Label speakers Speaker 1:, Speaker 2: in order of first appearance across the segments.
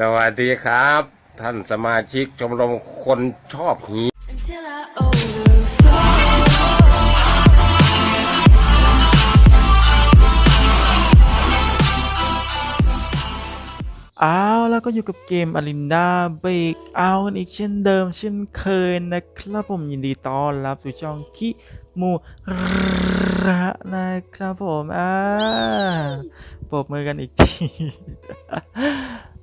Speaker 1: สวัสดีครับ ท่านสมาชิกชมรมคนชอบหี
Speaker 2: Until I overflow.
Speaker 3: เอาแล้วก็อยู่กับเกมอลินดาเบรกเอากันอีกเช่นเดิมเช่นเคยนะครับผมยินดีต้อนรับสู่ช่องคิมูระนะครับผมอ่าปรบมือกันอีกที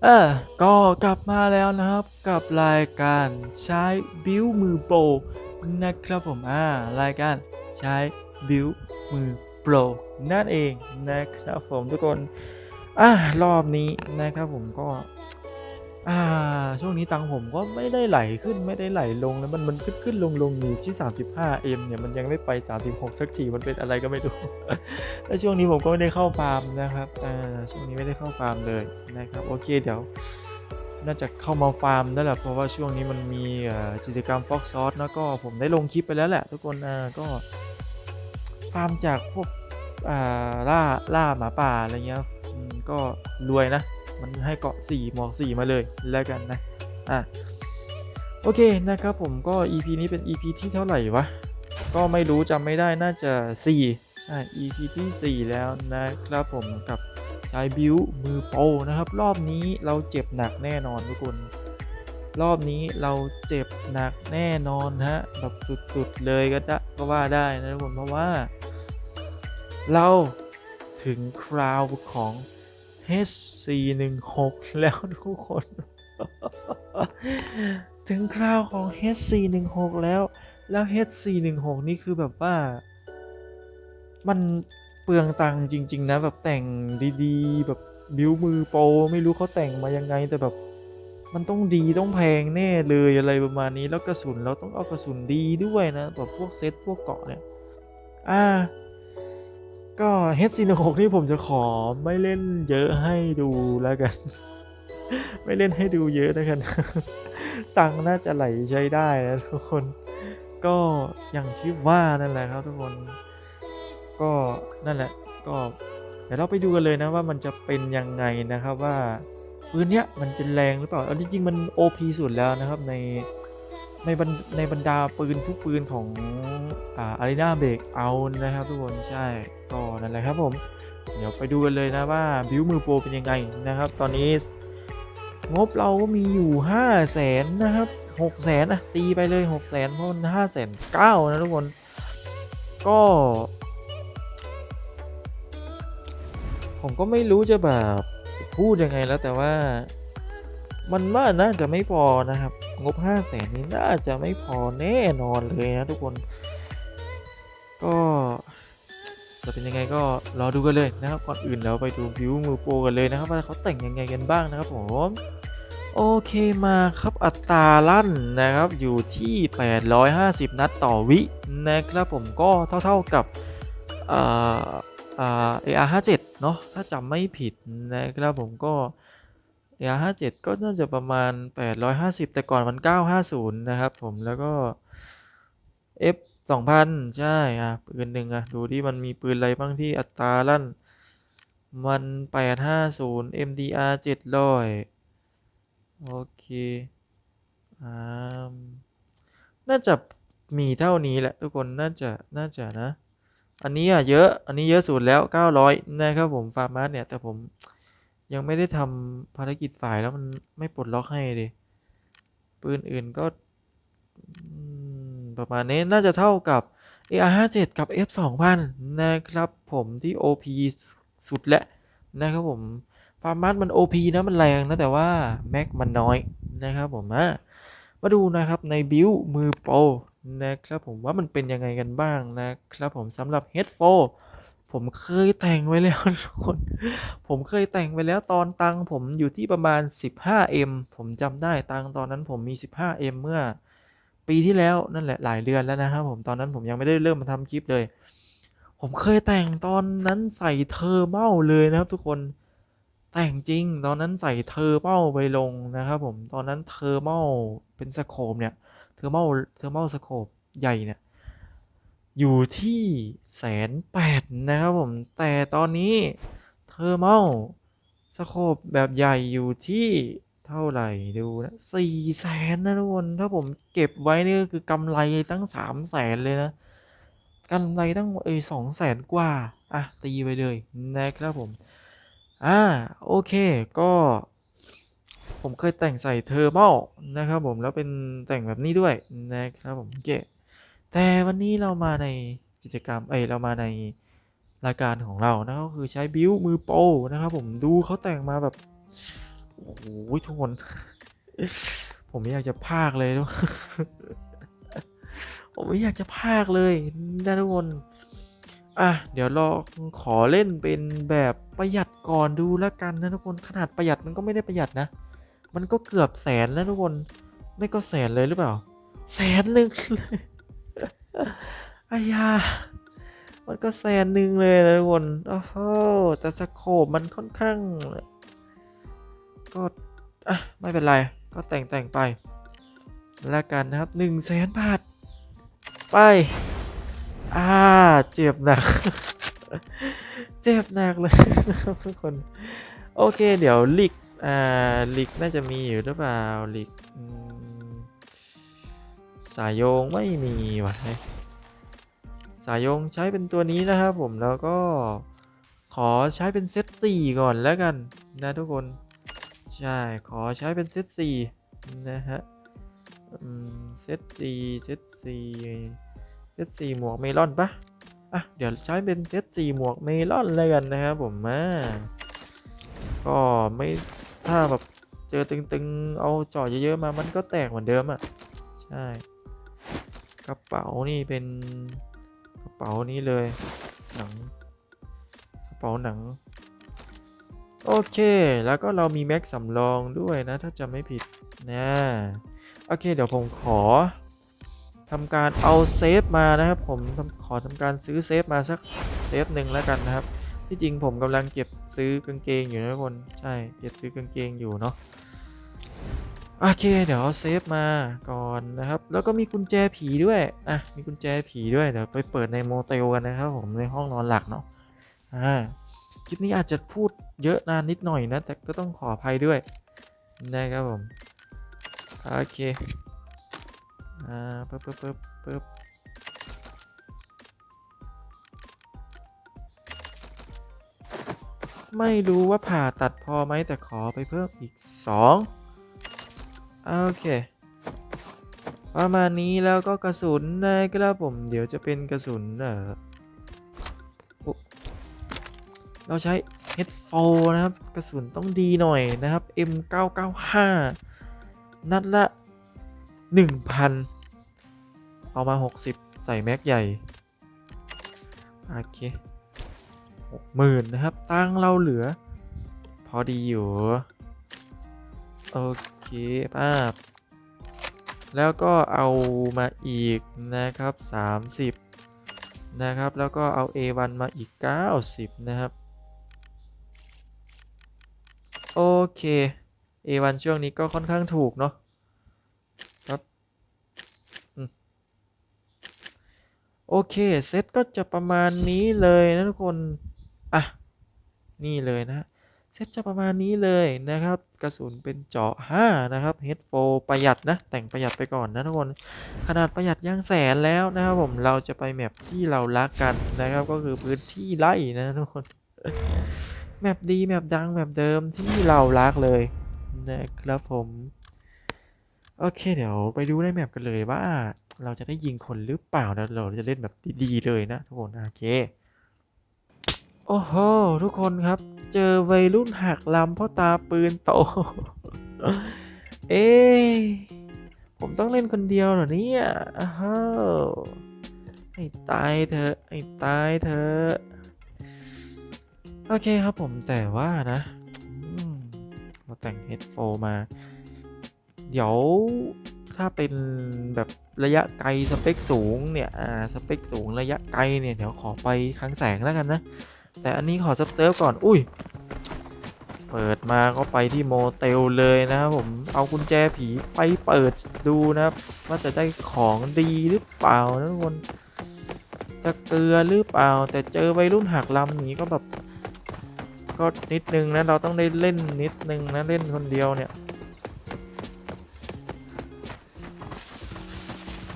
Speaker 3: เออ ก็กลับมาแล้วนะครับกับรายการใช้บิวมือโปรนะครับผมอ่ารายการใช้บิวมือโปรนั่นเองนะครับผมทุกคนอ่ารอบนี้นะครับผมก็ อ่าช่วงนี้ตังค์ผมก็ไม่ได้ไหลขึ้นไม่ได้ไหลลงแล้วมันมันขึ้นขึ้นลงลงอยู่ที่ 35M เนี่ยมันยังไม่ไป 36 สักทีมันเป็นอะไรก็ไม่รู้แล้วช่วงนี้ผมก็ไม่ได้เข้าฟาร์มนะครับอ่าช่วงนี้ไม่ได้เข้าฟาร์มเลยนะครับโอเคเดี๋ยว น่าจะเข้ามาฟาร์มนั่นแหละเพราะว่าช่วงนี้มันมีกิจกรรมฟอกซอสแล้วก็ผมได้ลงคลิปไปแล้วแหละทุกคนอ่าก็ฟาร์มจากพวกอ่าล่าล่าหมาป่าอะไรเงี้ยก็รวยนะ มันให้เกาะ4หมอก4มาเลยแล้วกันนะอะโอเคนะครับผมก็ EP นี้เป็น EP ที่เท่าไหร่วะ ก็ไม่รู้จำไม่ได้น่าจะ 4 ใช่ EP ที่ 4 แล้วนะครับผมกับชายบิวมือโปนะครับ รอบนี้เราเจ็บหนักแน่นอนทุกคน รอบนี้เราเจ็บหนักแน่นอนฮะแบบสุดๆเลยก็ได้ก็ว่าได้นะทุกคนเพราะว่า เราถึงคราวของ HC16 แล้วทุกคน ถึงคราวของ HC16 แล้วแล้ว HC16 นี่คือแบบว่า มันเปลืองตังจริง ๆ นะ แบบแต่งดีๆ แบบบิ้วมือโปรไม่รู้เขาแต่งมายังไงแต่แบบมันต้องดีต้องแพงแน่เลยอะไรประมาณนี้แล้วกระสุนเราต้องเอากระสุนดีด้วยนะแบบพวกเซตพวกเกาะเนี่ย อ่า ก็ HC16 นี่ผมจะขอไม่เล่นเยอะให้ดูแล้วกัน ไม่เล่นให้ดูเยอะแล้วกัน ตังน่าจะไหลใช้ได้นะทุกคน ก็อย่างที่ว่านั่นแหละครับทุกคน ก็นั่นแหละ ก็เดี๋ยวเราไปดูกันเลยนะว่ามันจะเป็นยังไงนะครับว่าปืนเนี้ยมันจะแรงหรือเปล่าเอาจริงๆมัน OP สุดแล้วนะครับใน ในบรรในบรรดาปืนทุกปืนของอ่าอารีนาเบรกเอานะครับทุกคนใช่ก็นั่นแหละครับผม เดี๋ยวไปดูกันเลยนะว่าบิวมือโปรเป็นยังไงนะครับ ตอนนี้งบเราก็มีอยู่ 5 0 0แสนนะครับ6 0แสนอะตีไปเลย6 0แสนเพราะมัน5แสนเก้านะทุกคน ก็ ผมก็ไม่รู้จะแบบพูดยังไงแล้วแต่ว่า มันว่าน่าจะไม่พอนะครับ งบ5 0 0แสนนี้น่าจะไม่พอแน่นอนเลยนะทุกคน ก็จะเป็นยังไงก็รอดูกันเลยนะครับก่อนอื่นเราไปดูวิวมือโปรกันเลยนะครับ ว่าเขาแต่งยังไงกันบ้างนะครับผมโอเคมาครับอัตราลั่นนะครับอยู่ที่ 850 นัดต่อวินะครับผมก็เท่าๆกับเอ่อเอ่อ AR57 เนาะถ้าจำไม่ผิดนะครับผมก็ AR57 ก็น่าจะประมาณ 850 แต่ก่อนมัน 950 นะครับผมแล้วก็ F 2,000 ใช่ อะ ปืนหนึ่งอะ ดูที่มันมีปืนอะไรบ้างที่อัตราลั่น มัน 850 MDR 700 โอเคอ่าน่าจะมีเท่านี้แหละทุกคน น่าจะ น่าจะนะ อันนี้อะ เยอะ อันนี้เยอะสุดแล้ว 900 นะครับผม ฟาร์มาสเนี่ย แต่ผม ยังไม่ได้ทำภารกิจฝ่ายแล้วมันไม่ปลดล็อกให้ดิปืนอื่นก็ประมาณนี้น่าจะเท่ากับ AR57 กับ F2000 นะครับผมที่ OP สุดแหละนะครับผมฟาร์มัสมัน OP นะมันแรงนะแต่ว่า แม็กมันน้อยนะครับผมอะมาดูนะครับในบิวมือโปรนะครับผมว่ามันเป็นยังไงกันบ้างนะครับผมสำหรับ Headphone ผมเคยแต่งไว้แล้วทุกคน ผมเคยแต่งไปแล้วตอนตังค์ผมอยู่ที่ประมาณ 15M ผมจำได้ตังค์ตอนนั้นผมมี 15M เมื่อ ปีที่แล้วนั่นแหละหลายเดือนแล้วนะครับผมตอนนั้นผมยังไม่ได้เริ่มมาทำคลิปเลย ผมเคยแต่งตอนนั้นใส่เทอร์เมลเลยนะครับ ทุกคนแต่งจริง ตอนนั้นใส่เทอร์เมลไปลงนะครับผมตอนนั้นเทอร์เมลเป็นสโคปเนี่ยเทอร์เมลเทอร์เมลสโคปใหญ่เนี่ย อยู่ที่แสนแปดนะครับผม แต่ตอนนี้เทอร์เมลสโคปแบบใหญ่อยู่ที่เท่าไหร่ดูนะสี่แสนนะทุกคน ถ้าผมเก็บไว้นี่ก็คือกำไรตั้งสามแสนเลยนะกำไรตั้งเอยสองแสนกว่า อะ ตีไปเลยนะครับผม อ่า โอเคก็ ผมเคยแต่งใส่เทอร์โมนะครับผม แล้วเป็นแต่งแบบนี้ด้วยนะครับผมเกะ แต่วันนี้เรามาในกิจกรรม เอ้ย เรามาในรายการของเรานะก็คือใช้บิวมือโปนะครับผมดูเขาแต่งมาแบบ โอ้โหทุกคน ผมไม่อยากจะพากเลยทุกผมไม่อยากจะพากเลยนะทุกคน อะ เดี๋ยวเราขอเล่นเป็นแบบประหยัดก่อนดูแล้วกันนะทุกคนขนาดประหยัดมันก็ไม่ได้ประหยัดนะ มันก็เกือบแสนแล้วทุกคน ไม่ก็แสนเลยหรือเปล่า แสนหนึ่งเลย อายามันก็แสนหนึ่งเลยนะทุกคนโอ้โหแต่สโคปมันค่อนข้าง ก็อะไม่เป็นไร ก็แต่งแต่งไป แล้วกันนะครับหนึ่งแสนบาท ไป อ่า เจ็บหนัก เจ็บหนักเลยทุกคน โอเค เดี๋ยวลิก อ่า ลิกน่าจะมีอยู่หรือเปล่า ลิกสายโยงไม่มีว่ะายงใช้เป็นตัวนี้นะครับผมแล้วก็ขอใช้เป็นเซตสี่ก่อนแล้วกันนะทุกคน ใช่ขอใช้เป็นเซตสี่นะฮะเซตสี่เซตสี่เซตสี่หมวกเมลอนปะอะเดี๋ยวใช้เป็นเซตสี่หมวกเมลอนเลยกันนะครับผมมาก็ไม่ถ้าแบบเจอตึงๆ เอาจาะเยอะๆมามันก็แตกเหมือนเดิมอะ ใช่ กระเป๋านี่เป็น เป๋านี้เลย หนังกระเป๋าหนัง โอเค แล้วก็เรามีแม็กสำรองด้วยนะ ถ้าจำไม่ผิดนะโอเค เดี๋ยวผมขอทำการเอาเซฟมานะครับ ผมขอทำการซื้อเซฟมาสักเซฟหนึ่งแล้วกันนะครับ ที่จริงผมกำลังเก็บซื้อกางเกงอยู่นะทุกคน ใช่ เก็บซื้อกางเกงอยู่เนาะ โอเค เดี๋ยวเอาเซฟมาก่อนนะครับ แล้วก็มีกุญแจผีด้วย อะ มีกุญแจผีด้วย เดี๋ยวไปเปิดในโมเตลกันนะครับผมในห้องนอนหลักเนาะ อ่า คลิปนี้อาจจะพูดเยอะนานนิดหน่อยนะ แต่ก็ต้องขออภัยด้วย นะครับผม โอเค อ่าปึ๊บปึ๊บปึ๊บปึ๊บไม่รู้ว่าผ่าตัดพอไหมแต่ขอไปเพิ่มอีก 2 โอเค ประมาณนี้แล้วก็กระสุนนะครับผม เดี๋ยวจะเป็นกระสุนเออเราใช้ H4 นะครับ กระสุนต้องดีหน่อยนะครับ M995 นัดละ 1,000 เอามา 60 ใส่แม็กใหญ่ โอเค60,000นนะครับ ตังเราเหลือ พอดีอยู่ โอเค ป้าบ แล้วก็เอามาอีกนะครับ 30 นะครับ แล้วก็เอา A1 มาอีก 90 นะครับ โอเค A1 ช่วงนี้ก็ค่อนข้างถูกเนาะครับโอเค เซตก็จะประมาณนี้เลยนะทุกคน อะ นี่เลยนะ เซตจะประมาณนี้เลยนะครับ กระสุนเป็นเจาะ 5 นะครับ H4 ประหยัดนะ แต่งประหยัดไปก่อนนะทุกคน ขนาดประหยัดย่างแสนแล้วนะครับผมเราจะไปแมปที่เรารักกันนะครับ ก็คือพื้นที่ไร่นะทุกคน แมปดีแมปดังแมปเดิมที่เรารักเลยนะครับผม โอเค เดี๋ยวไปดูในแมปกันเลยว่า เราจะได้ยิงคนหรือเปล่านะเราจะเล่นแบบดีๆเลยนะทุกคนโอเคโอ้โหทุกคนครับ เจอวัยรุ่นหักลำเพราะตาปืนโต เอ๊ะผมต้องเล่นคนเดียวเหรอเนี่ยอ้าวให้ตายเถอะให้ตายเถอะโอเคครับผมแต่ว่านะเราแต่ง H4 มา เดี๋ยวถ้าเป็นแบบระยะไกลสเปคสูงเนี่ย อ่า สเปคสูงระยะไกลเนี่ย เดี๋ยวขอไปคลังแสงแล้วกันนะ แต่อันนี้ขอซับเซิร์ฟก่อน อุ้ย เปิดมาก็ไปที่โมเตลเลยนะครับผม เอากุญแจผีไปเปิดดูนะครับ ว่าจะได้ของดีหรือเปล่านะทุกคน จะเกลือหรือเปล่า แต่เจอวัยรุ่นหักลำนี้ก็แบบก็นิดนึงนะเราต้องได้เล่นนิดนึงนะเล่นคนเดียวเนี่ย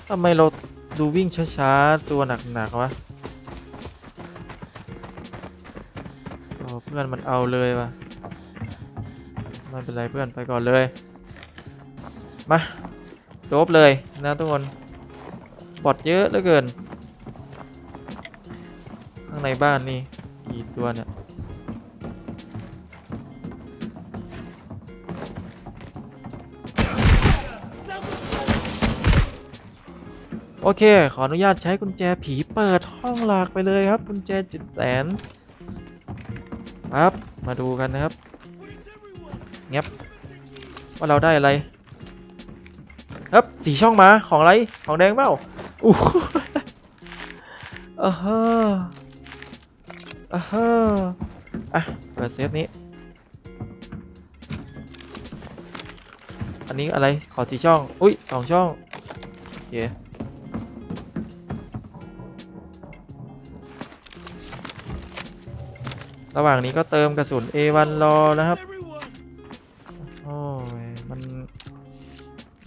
Speaker 3: ทำไมเราดูวิ่งช้าๆตัวหนักๆวะ เพื่อนมันเอาเลยวะไม่เป็นไรเพื่อนไปก่อนเลย มาโดบเลยนะทุกคนบอดเยอะเหลือเกิน ข้างในบ้านนี่กี่ตัวเนี่ยโอเค ขออนุญาตใช้กุญแจผีเปิดห้องหลากไปเลยครับ กุญแจจิตแสน ครับ มาดูกันนะครับเงียบว่าเราได้อะไรครับสีช่องมาของอะไรของแดงเปล่าอู้ออเฮ้อเออเฮ้ออะเปิดเซฟนี้อันนี้อะไรขอสีช่อง อุ้ยสองช่องโอเค ระหว่างนี้ก็เติมกระสุน A1 รอนะครับ โอ้ย มัน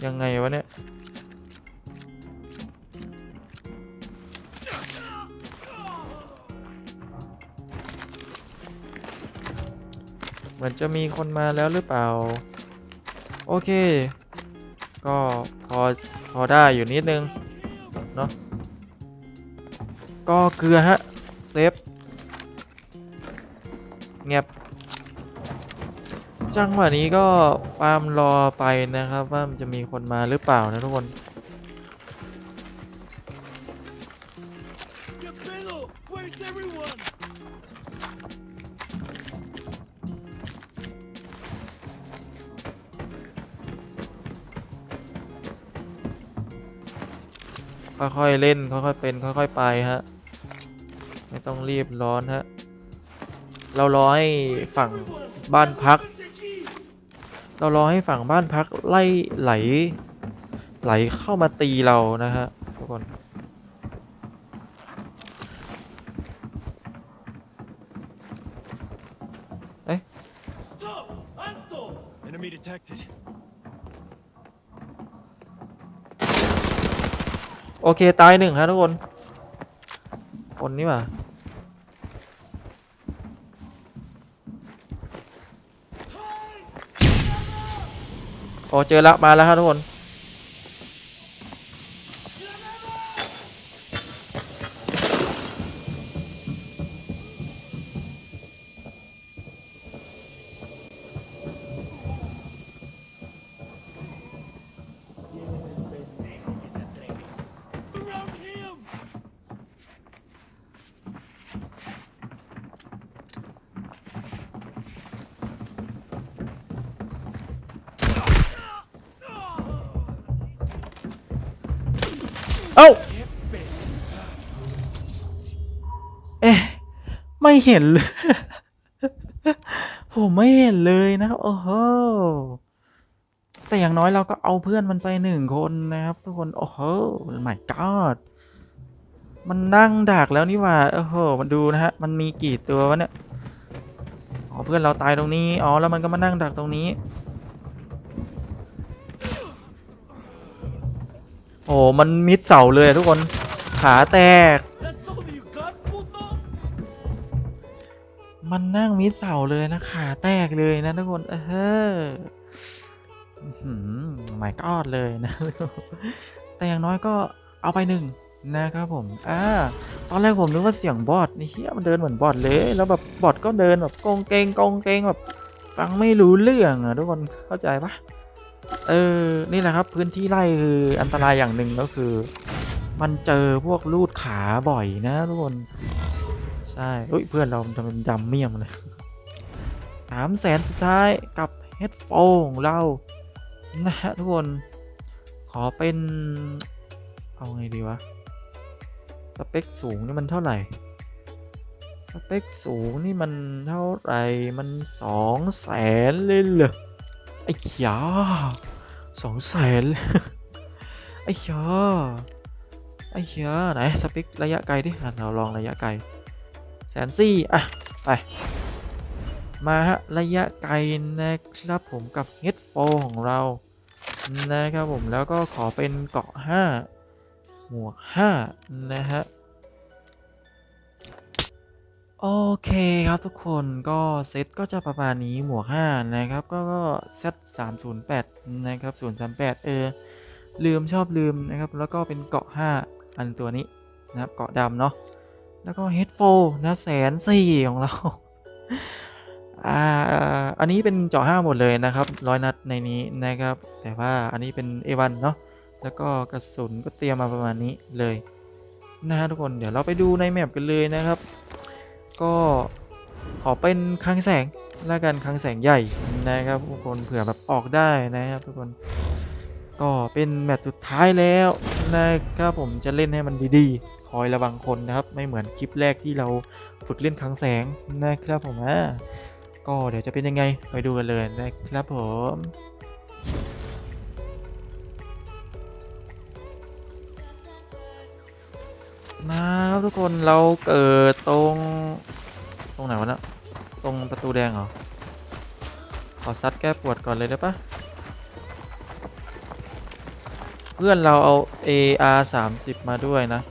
Speaker 3: ยังไงวะเนี่ย เหมือนจะมีคนมาแล้วหรือเปล่า โอเค ก็พอ พอได้อยู่นิดนึง เนาะก็เกลือฮะ เงียบจังหวะนี้ก็ฟาร์มรอไปนะครับ ว่ามันจะมีคนมาหรือเปล่านะทุกคนค่อยๆเล่นค่อยๆเป็นค่อยๆไปฮะ ไม่ต้องรีบร้อนฮะ เรารอให้ฝั่งบ้านพัก เรารอให้ฝั่งบ้านพักไล่ไหล ไหลเข้ามาตีเรานะฮะทุกคน
Speaker 2: Stop! Alto! Enemy detected.
Speaker 3: โอเค ตายหนึ่งฮะทุกคน คนนี่หว่า โอ้เจอแล้วมาแล้วครับทุกคน เอ้า เอ๊ะ ไม่เห็นเลย ผมไม่เห็นเลยนะครับ โอ้โห แต่อย่างน้อยเราก็เอาเพื่อนมันไปหนึ่งคนนะครับ ทุกคน โอ้โห my god มันนั่งดักแล้วนี่ว่า โอ้โห มันดูนะฮะ มันมีกี่ตัววะเนี่ย อ๋อ เพื่อนเราตายตรงนี้ อ๋อ แล้วมันก็มานั่งดักตรงนี้ โอ้ มันมิดเสาเลยทุกคน ขาแตก มันนั่งมิดเสาเลยนะ ขาแตกเลยนะทุกคน เออหืมไม่กอดเลยนะ แต่อย่างน้อยก็เอาไปหนึ่งนะครับผม อ่า ตอนแรกผมนึกว่าเสียงบอทนี่เฮียมันเดินเหมือนบอทเลย แล้วแบบบอทก็เดินแบบกงเกงกงเกงแบบฟังไม่รู้เรื่องอะทุกคนเข้าใจปะ เออ นี่แหละครับพื้นที่ไร่คืออันตรายอย่างหนึ่งก็คือ มันเจอพวกลูดขาบ่อยนะทุกคน ใช่เฮ้ยเพื่อนเราทำเป็นดำเมี่ยมเลยสามแสนสุดท้ายกับเฮดโฟของเรา นะฮะทุกคน ขอเป็น เอาไงดีวะ สเปคสูงนี่มันเท่าไหร่ สเปคสูงนี่มันเท่าไหร่ มันสองแสนเลยเหรอ อ้ยาสองแสนไอ้ยาไอ้ยาไหนสเปคระยะไกลดิอะเราลองระยะไกลแสนสี่อะ ไป มาฮะ ระยะไกลนะครับผมกับเฮดโฟของเรา นะครับผมแล้วก็ขอเป็นเกาะหมวกห้านะฮะ โอเคครับทุกคนก็เซตก็จะประมาณนี้หมวก 5 นะครับ ก็ก็เซต308 นะครับ 038 เออ ลืมชอบลืมนะครับ แล้วก็เป็นเกาะ 5 อันตัวนี้นะครับเกาะดำเนาะแล้วก็เฮดโฟนะแสนสี่ของเราอ่าอันนี้เป็นเจาะ5หมดเลยนะครับร้อยนัดในนี้นะครับ แต่ว่าอันนี้เป็น A1 เนาะแล้วก็กระสุนก็เตรียมมาประมาณนี้เลยนะฮะทุกคนเดี๋ยวเราไปดูในแมปกันเลยนะครับ ก็ขอเป็นคลังแสงแล้วกันคลังแสงใหญ่นะครับทุกคนเผื่อแบบออกได้นะครับทุกคนก็เป็นแมตช์สุดท้ายแล้วนะครับผมจะเล่นให้มันดีๆ คอยระวังคนนะครับ ไม่เหมือนคลิปแรกที่เราฝึกเล่นคลังแสงนะครับผมอะก็เดี๋ยวจะเป็นยังไงไปดูกันเลยนะครับผม นะครับทุกคนเราเกิดตรง ตรงไหนวะเนะตรงประตูแดงเหรอ ขอซัดแก้ปวดก่อนเลยได้ปะเพื่อนเราเอา AR 30 มาด้วยนะ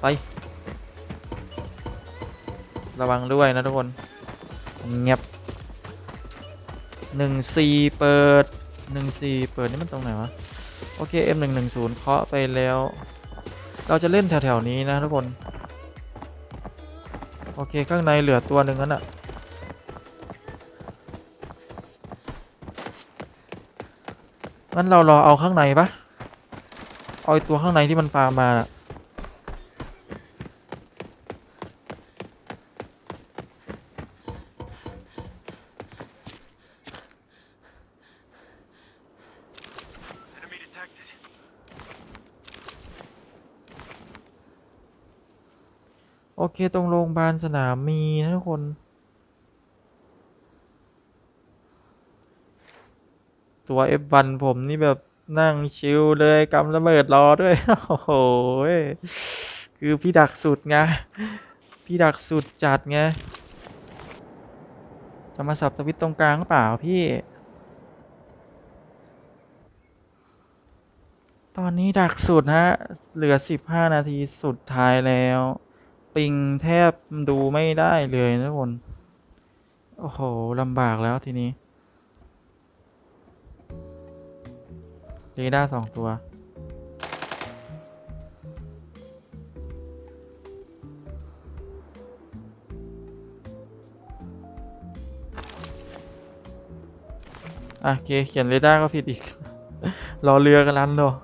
Speaker 3: ไป ระวังด้วยนะทุกคน เงียบหนึ่งสี่เปิดหนึ่งสี่เปิดนี่มันตรงไหนวะ โอเค M 1 1 0เคาะไปแล้ว เราจะเล่นแถวๆนี้นะทุกคน โอเคข้างในเหลือตัวหนึ่งนั่นอะงั้นเรารอเอาข้างในปะเอาตัวข้างในที่มันฟาร์มมาน่ะ เคตรงโรงพยาบาลสนามมีนะทุกคนตัว F1 ผมนี่แบบนั่งชิลเลยกำระเบิดรอด้วย โอ้โห คือพี่ดักสุดไง พี่ดักสุดจัดไง จะมาสับสวิตช์ตรงกลางเปล่าพี่ ตอนนี้ดักสุดฮะ เหลือ 15 นาทีสุดท้ายแล้ว ปิงแทบดูไม่ได้เลยนะทุกคน โอ้โหลำบากแล้วทีนี้เรดาร์สองตัว อะโอเคเขียนเรดาร์ก็ผิดอีก รอเรือกันลันเนอะ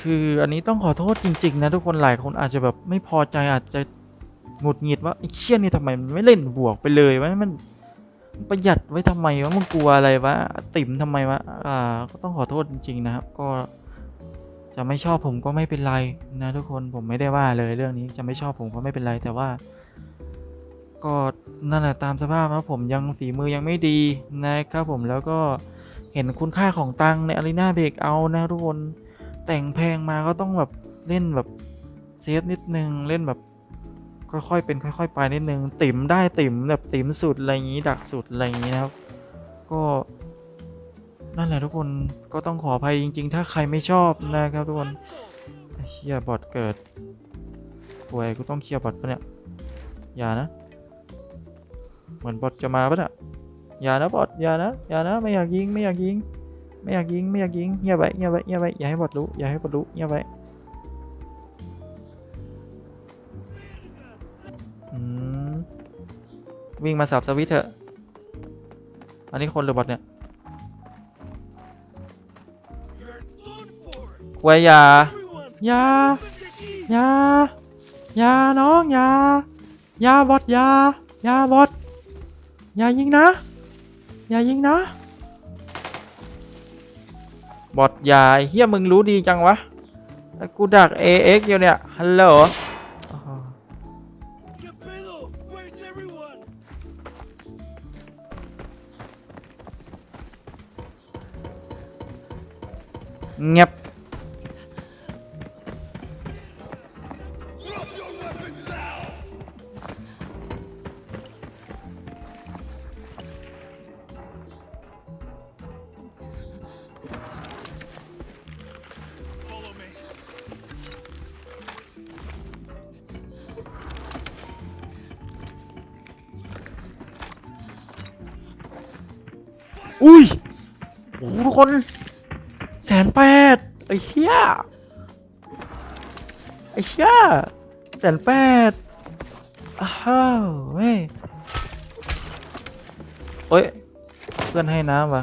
Speaker 3: คืออันนี้ต้องขอโทษจริง ๆ นะ ทุกคนหลายคนอาจจะแบบไม่พอใจอาจจะหงุดหงิดว่าไอ้เชี่ยนี่ทำไมมันไม่เล่นบวกไปเลยวะมันประหยัดไว้ทำไมวะมึงกลัวอะไรวะติ่มทำไมวะอ่าก็ต้องขอโทษจริง ๆ นะครับ ก็จะไม่ชอบผมก็ไม่เป็นไรนะทุกคนผมไม่ได้ว่าเลยเรื่องนี้จะไม่ชอบผมก็ไม่เป็นไรแต่ว่า ก็นั่นแหละตามสภาพนะผมยังฝีมือยังไม่ดีนะครับผมแล้วก็เห็นคุณค่าของตังในอารีนาเบรกเอานะทุกคน แต่งแพงมาก็ต้องแบบเล่นแบบเซฟนิดนึงเล่นแบบค่อยๆเป็นค่อย ๆ ไปนิดนึงติ่มได้ติ่มแบบติ่มสุดอะไรอย่างนี้ดักสุดอะไรอย่างนี้นะครับ ก็นั่นแหละทุกคนก็ต้องขออภัยจริง ๆ ถ้าใครไม่ชอบนะครับทุกคนเชียบอทเกิดป่วยกูต้องเคลียร์บอทปะเนี่ยอย่านะ เหมือนบอทจะมาปะเนี่ยอย่านะบอทอย่านะอย่านะไม่อยากยิงไม่อยากยิง ไม่อยากยิง ไม่อยากยิงเงียบไว้เงียบไว้เงียบไว้อย่าให้บอทรู้อย่าให้บอทรู้เงียบไว้วิ่งมาสับสวิตเถอะ อันนี้คนหรือบอทเนี่ยควยยายายายาน้องยายาบอทยายาบอทอย่ายิงนะ อย่ายิงนะ บอทยาเฮียมึงรู้ดีจังวะแล้วกูดัก AX อยู่เนี่ย ฮัลโหลเงียบ อ้เหี้ยแสนแปดอ้าวเว้ยโอ้ย เพื่อนให้น้ำวะ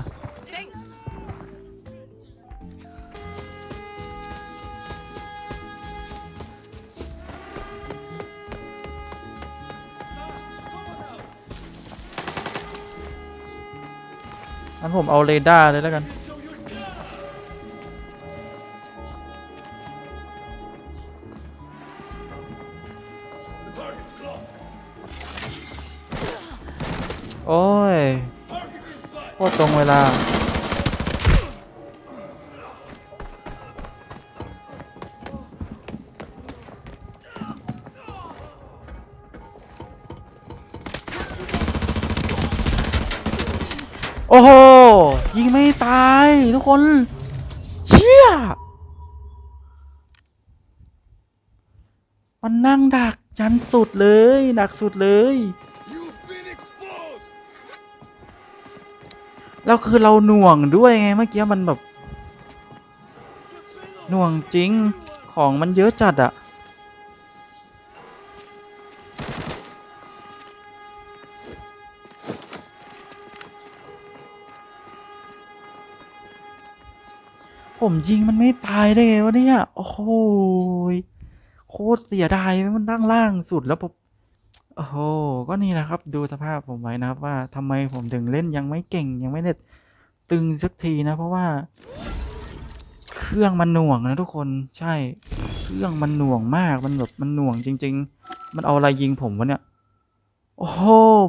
Speaker 3: งั้นผมเอาเรดาร์เลยแล้วกัน ตรงเวลา โอ้โห ยิงไม่ตาย ทุกคน เชี่ย มันนั่งดักจันสุดเลย ดักสุดเลย แล้วคือเราหน่วงด้วยไงเมื่อกี้มันแบบ หน่วงจริงของมันเยอะจัดอะผมยิงมันไม่ตายได้ไงวะเนี่ย โอ้โหโคตรเสียดายมันนั่งล่างสุดแล้วผม โอ้โห ก็นี่แหละครับ ดูสภาพผมไว้นะครับว่าทำไมผมถึงเล่นยังไม่เก่งยังไม่เน็ตตึงสักทีนะ เพราะว่า เครื่องมันหน่วงนะทุกคนใช่ เครื่องมันหน่วงมากมันแบบมันหน่วงจริง ๆ มันเอาอะไรยิงผมวะเนี่ย โอ้โห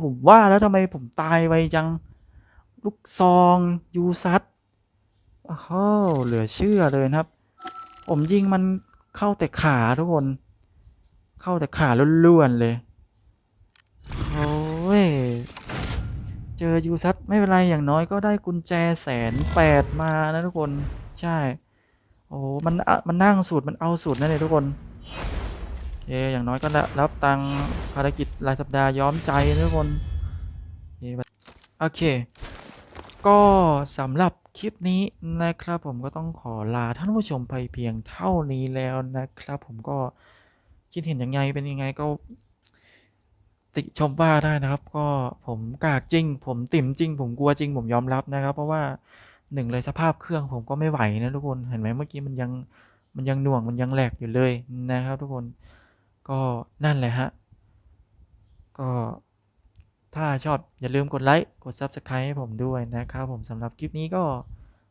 Speaker 3: ผมว่าแล้วทำไมผมตายไวจัง ลูกซองยูซัดโอ้โหเหลือเชื่อเลยนะครับ ผมยิงมันเข้าแต่ขาทุกคน เข้าแต่ขาล้วนๆเลย โอ้ย เจอยูซัดไม่เป็นไรอย่างน้อยก็ได้กุญแจแสนแปดมานะทุกคนใช่ โอ้มันอะมันนั่งสูตรมันเอาสูตรนั่นเลยทุกคนเออย่างน้อยก็รับตังภารกิจรายสัปดาห์ย้อมใจนะทุกคนเย้โอเค ก็สำหรับคลิปนี้นะครับผมก็ต้องขอลาท่านผู้ชมไปเพียงเท่านี้แล้วนะครับผมก็คิดเห็นยังไงเป็นยังไงก็ ติชมว่าได้นะครับ ก็ผมกากจริง ผมติ่มจริง ผมกลัวจริง ผมยอมรับนะครับ เพราะว่าหนึ่งเลยสภาพเครื่องผมก็ไม่ไหวนะทุกคนเห็นไหมเมื่อกี้มันยังมันยังหน่วงมันยังแหลกอยู่เลยนะครับ ทุกคนก็นั่นแหละฮะก็ถ้าชอบอย่าลืมกดไลค์กด Subscribe ให้ผมด้วยนะครับผมสำหรับคลิปนี้ก็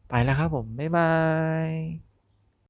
Speaker 3: ไปแล้วครับผม บ๊ายบาย